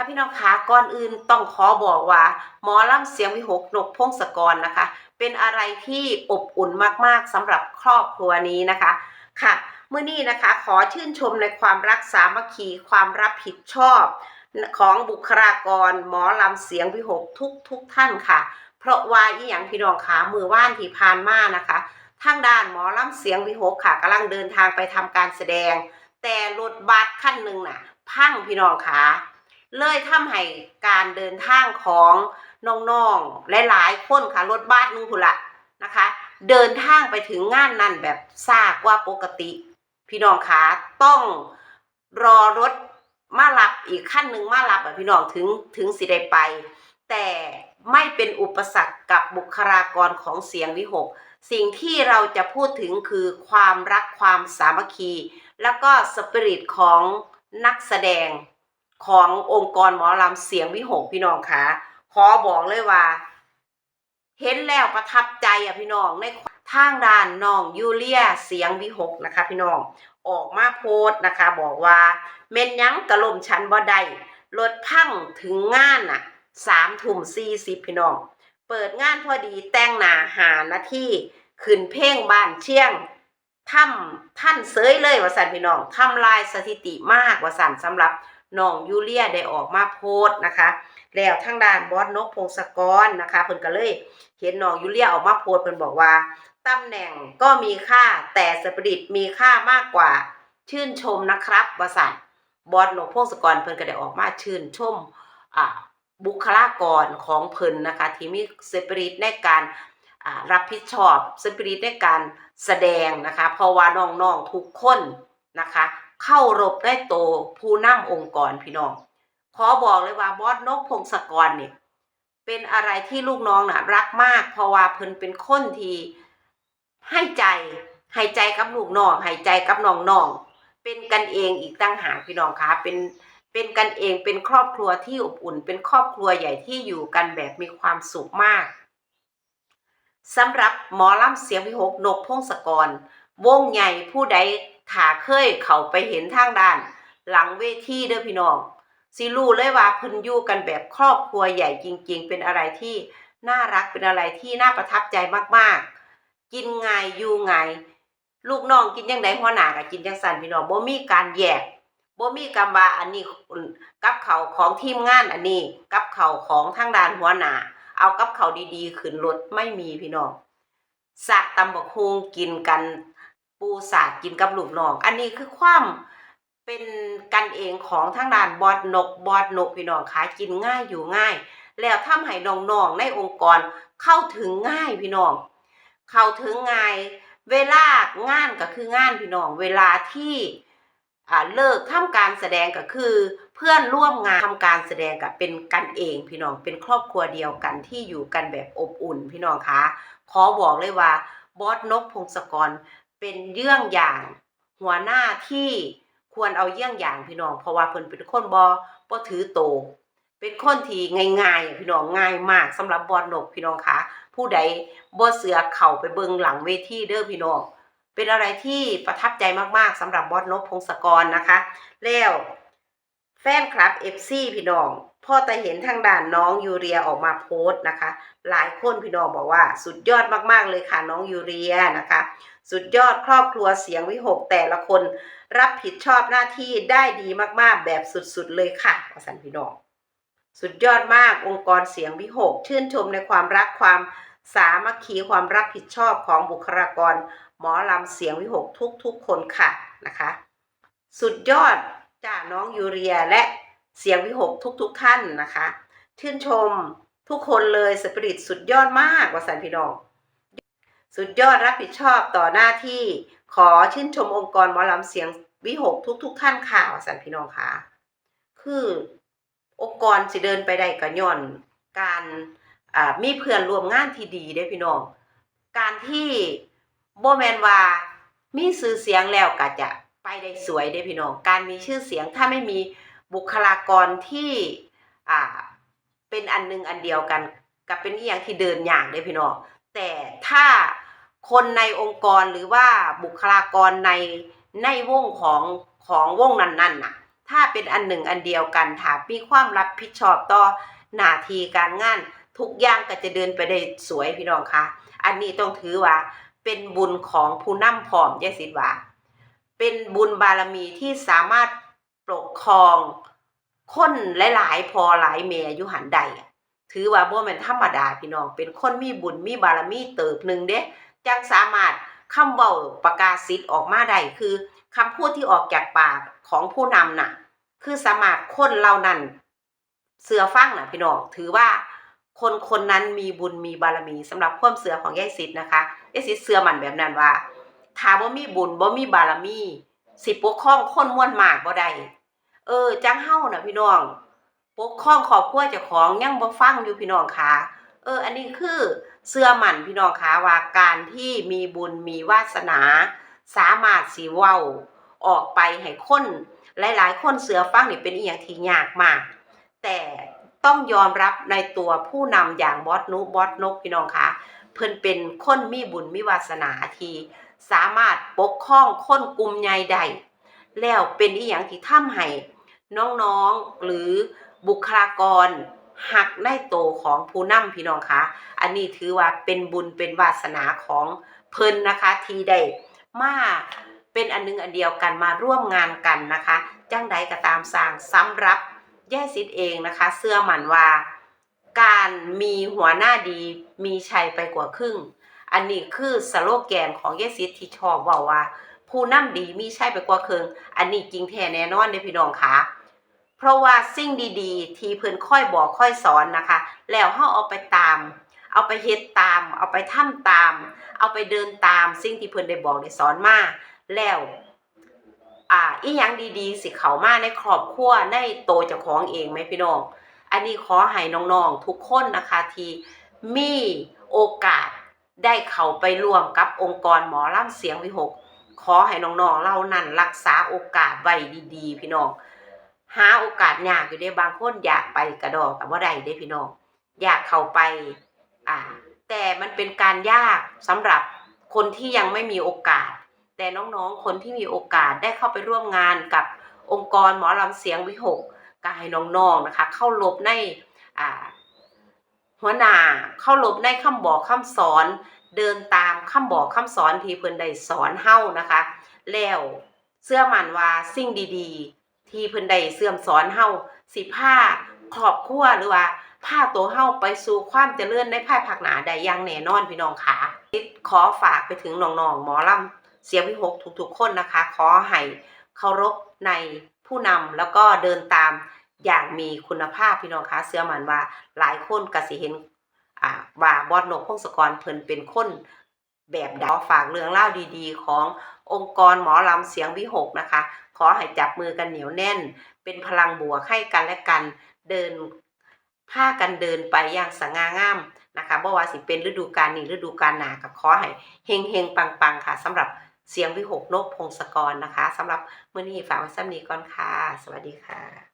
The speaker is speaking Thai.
ค่ะพี่น้องคะก่อนอื่นต้องขอบอกว่าหมอลำเสียงวิหกนกพงศกรนะคะ เป็นอะไรที่อบอุ่นมากๆสำหรับครอบครัวนี้นะคะค่ะเมื่อนี้นะคะขอชื่นชมในความรักสามัคคีความรับผิดชอบของบุคลากรหมอลำเสียงวิหกทุกทุกท่านค่ะ เพราะว่าอีหยังพี่น้องขามือว่านที่ผ่านมานะคะทางด้านหมอลำเสียงวิหกค่ะกำลังเดินทางไปทำการแสดง แต่รถบัสขั้นหนึ่งน่ะ พังพี่น้องขา เลยทำให้การเดินทางของน้องๆหลายๆคนค่ะรถบัสหนึงพุ่นละนะคะ เดินทางไปถึงงานนั่นแบบซากว่าปกติ พี่น้องขาต้องรอรถมารับอีกขั้นหนึ่งมารับอะพี่น้องถึงถึงสิได้ไป แต่ไม่เป็นอุปสรรคกับบุคลากรของเสียงวิหก สิ่งที่เราจะพูดถึงคือความรักความสามัคคี แล้วก็สปิริตของนักแสดง ขององค์กรหมอลำเสียงวิหกพี่น้องคะขอบอกเลยว่า เห็นแล้วประทับใจอะพี่น้องในทางด้านน้องยูเลียเสียงวิหกนะคะ พี่น้องออกมาโพสต์นะคะ บอกว่าเมนยังกระลมชันบ่ได้รถพังถึงงานน่ะสามทุ่มสี่สิบพี่น้อง เปิดงานพอดีแต่งหนาหานาที่ขึ้นเพลงบ้านเชียงทำท่านเสยเลยว่าสันพี่น้องทำลายสถิติมากว่าสันสำหรับ น้องยูเลียได้ออกมาโพสต์นะคะ แล้วทางด้านบอสนกพงศกรนะคะเพิ่นก็เลยเห็นน้องยูเลียออกมาโพสต์เพิ่นบอกว่าตำแหน่งก็มีค่าแต่สปิริตมีค่ามากกว่าชื่นชมนะครับวสันบอสนกพงศกรเพิ่นก็ได้ออกมาชื่นชมอ่าบุคลากรของเพิ่นนะคะ ที่มีสปิริตในการรับผิดชอบสปิริตในการแสดงนะคะ เพราะว่าน้องๆทุกคนนะคะ เข้ารบได้โตผู้นำองค์กรพี่น้อง ขอบอกเลยว่าบอสนกพงศกรเนี่ยเป็นอะไรที่ลูกน้องน่ะรักมาก เพราะว่าเพิ่นเป็นคนที่ให้ใจให้ใจกับลูกน้องให้ใจกับน้องๆเป็นกันเองอีกตั้งหากพี่น้องคะเป็นเป็นกันเองเป็นครอบครัวที่อบอุ่น เป็นครอบครัวใหญ่ที่อยู่กันแบบมีความสุขมากสำหรับหมอลำเสียงวิหกนกพงศกร วงใหญ่ผู้ใด ถ้าเคยเข้าไปเห็นทางด้าน หลังเวทีเด้อพี่น้องสิรู้เลยว่าเพิ่นอยู่กันแบบครอบครัวใหญ่จริง ๆ เป็นอะไรที่น่ารักเป็นอะไรที่น่าประทับใจมากๆ กินไงยอยู่ไง ลูกน้องกินยังไงหัวหน้าก็กินจังสันพี่น้องบ่มีการแยกบ่มีกำว่าอันนี้กับเขาของทีมงานอันนี้กับเขาของทางด้านหัวหน้าเอากับเขาดีๆ ขึ้นรถไม่มีพี่น้องสะตำบักฮงกินกัน ปูสาดกินกับลูกน้อง อันนี้คือความเป็นกันเองของทางด้านบอดนกบอดนกพี่น้องขากินง่ายอยู่ง่าย แล้วทำให้น้องๆในองค์กรเข้าถึงง่ายพี่น้อง เข้าถึงง่าย เวลางานก็คืองานพี่น้อง เวลาที่เลิกทำการแสดงก็คือ เพื่อนร่วมงานทำการแสดงกับเป็นกันเองพี่น้องเป็นครอบครัวเดียวกันที่อยู่กันแบบอบอุ่นพี่น้องคะขอบอกเลยว่าบอสนกพงศกร เป็นเยื่องอย่าง หัวหน้าที่ควรเอาเยี่ยงอย่างพี่น้อง เพราะว่าเพิ่นเป็นคนบอบ่ถือโต เป็นคนที่ง่ายๆพี่น้องง่ายมากสำหรับบอสนกพี่น้องคะผู้ใดบ่เสือเข้าไปเบิงหลังเวทีเด้อพี่น้อง เป็นอะไรที่ประทับใจมากๆสำหรับบอสนพพงศกรนะคะ แล้วแฟนคลับ FC พี่น้อง พ่อแต่เห็นทางด่านน้องยูเรียออกมาโพสต์นะคะ หลายคนพี่น้องบอกว่า สุดยอดมากๆเลยค่ะน้องยูเรียนะคะ สุดยอดครอบครัวเสียงวิหกแต่ละคนรับผิดชอบหน้าที่ได้ดีมากๆแบบสุดๆเลยค่ะวสันพี่น้องสุดยอดมากองค์กรเสียงวิหก ชื่นชมในความรักความสามัคคีความรับผิดชอบของบุคลากร หมอลำเสียงวิหกทุกๆคนค่ะนะคะ สุดยอดจากน้องยูเรียและ เสียงวิหกทุกๆท่านนะคะ ชื่นชมทุกคนเลยสปิริตสุดยอดมากว่าสันพี่น้อง สุดยอดรับผิดชอบต่อหน้าที่ขอชื่นชมองค์กรหมอลำเสียงวิหกทุกๆท่านค่ะวสันพี่น้องค่ะคือองค์กรสิเดินไปได้ก็ย้อนการมีเพื่อนร่วมงานที่ดีเด้พี่น้อง การที่โบแมนว่ามีชื่อเสียงแล้วก็จะไปได้สวยเด้พี่น้อง การมีชื่อเสียงถ้าไม่มี บุคลากรที่อ่าเป็นอันหนึงอันเดียวกัน กับเป็นอีหยังที่เดินอย่างเด้พี่น้องแต่ถ้าคนในองค์กรหรือว่าบุคลากรในในวงของของวงนั้นๆน่ะ ถ้าเป็นอันหนึ่งอันเดียวกันถ้ามีความรับผิดชอบต่อหน้าที่การงาน ทุกอย่างก็จะเดินไปได้สวยพี่น้องคะอันนี้ต้องถือว่า เป็นบุญของผู้นำพร้อมยายสิทธิ์ว่าเป็นบุญบารมีที่สามารถ ปกครอง คนหลายๆพอหลายเมียอยู่หันใดถือว่าบ่แม่นธรรมดาพี่น้อง เป็นคนมีบุญมีบารมีเติบหนึ่งเด้จังสามารถคำเว้าประกาศสิทธิ์ออกมาได้คือคำพูดที่ออกจากปากของผู้นำน่ะ คือสามารถคนเหล่านั้นเสือฟังน่ะพี่น้องถือว่าคนคนนั้นมีบุญมีบารมีสำหรับความเสือของยายสิทธิ์นะคะยายสิทธิ์เสือมันแบบนั้นว่าถ้าบ่มีบุญบ่มีบารมี สิปกครองคนม่วนมากบ่ได้ เออจังเฮ้าน่ะพี่น้องปกครองครอบครัวเจ้าของยังบ่ฟังอยู่พี่น้องค่ะ เออ อันนี้คือเสื้อหมันพี่น้องค่ะว่าการที่มีบุญมีวาสนา สามารถสิเว้าออกไปให้คนหลายๆ คนเสือฟังนี่เป็นอีหยังที่ยากมาก แต่ต้องยอมรับในตัวผู้นำอย่างบอสนุบอสนกพี่น้องคะเพิ่นเป็นคนมีบุญมีวาสนาที่สามารถปกครองคนกลุ่มใหญ่ได้ แล้วเป็นอีหยังที่ทำให้น้องๆหรือบุคลากรหักในโตของผู้นำพี่น้องคะอันนี้ถือว่าเป็นบุญเป็นวาสนาของเพิ่นนะคะที่ได้มาเป็นอันหนึงอันเดียวกันมาร่วมงานกันนะคะจังใดก็ตามสร้างสำหรับแย่สิทธิ์เองนะคะ เสื้อหมันว่า การมีหัวหน้าดีมีชัยไปกว่าครึ่ง อันนี้คือสโลแกนของเยสิทธิ์ที่ชอบเว่าว่า ผู้นำดีมีใชัยไปกว่าเครึ่งอันนี้จริงแท้แน่นอนเด้พี่น้องค่ะเพราะว่าสิ่งดีๆ ที่เพิ่นค่อยบอกค่อยสอนนะคะ แล้วเฮาเอาไปตาม เอาไปเฮ็ดตาม เอาไปทำตาม เอาไปเดินตาม สิ่งที่เพิ่นได้บอกได้สอนมาแล้วอ่าอีหยังดีๆ สิเข้ามาในครอบครัวในโตเจ้าของเองไหมพี่น้อง อันนี้ขอให้น้องๆทุกคนนะคะที่มีโอกาสได้เข้าไปร่วมกับองค์กรหมอล่ำเสียงวิหก ขอให้น้องๆเรานั่นรักษาโอกาสไว้ดีๆ พี่น้อง หาโอกาสยากอยู่ได้บางคนอยากไปกระดอกแต่ว่าได้ด้พี่น้อง อยากเข้าไป อ่า แต่มันเป็นการยากสำหรับคนที่ยังไม่มีโอกาส แต่น้องๆ คนที่มีโอกาสได้เข้าไปร่วมงานกับองค์กรหมอลำเสียงวิหกก็ให้น้องๆนะคะ เข้าลบในหัวหน้าเข้าลบในคำบอกคำสอน เดินตามคำบอกคำสอนที่เพิ่นได้สอนเฮานะคะ แล้วเชื่อมันว่าสิ่งดีๆ ที่เพิ่นได้เสื่อมสอนเฮาสิพาครอบครัวหรือว่าพาตัวเฮาไปสู่ความเจริญในภายภาคหน้าได้อย่างแน่นอนพี่น้องค่ะขอฝากไปถึงน้องๆหมอลำเสียงวิหกทุกๆคนนะคะ ขอให้เคารพในผู้นำแล้วก็เดินตามอย่างมีคุณภาพพี่น้องคะเชื่อมันว่าหลายคนก็สิเห็น อ่าว่าบอสนกพงศกรเพิ่นเป็นคนแบบดขอฝากเรื่องเล่าดีๆ ขององค์กรหมอลำเสียงวิหกนะคะ ขอให้จับมือกันเหนียวแน่น เป็นพลังบวกให้กันและกันเดินพากันเดินไปอย่างสง่างามนะคะบ่ว่าสิเป็นฤดูกาลนี้ฤดูกาลหนาก็ขอให้เฮงเฮงๆปังๆค่ะสำหรับเสียงวิหกนกพงศกรนะคะสำหรับมื้อนี้ฝากไว้ซ้ำนี้ก่อนค่ะ สวัสดีค่ะ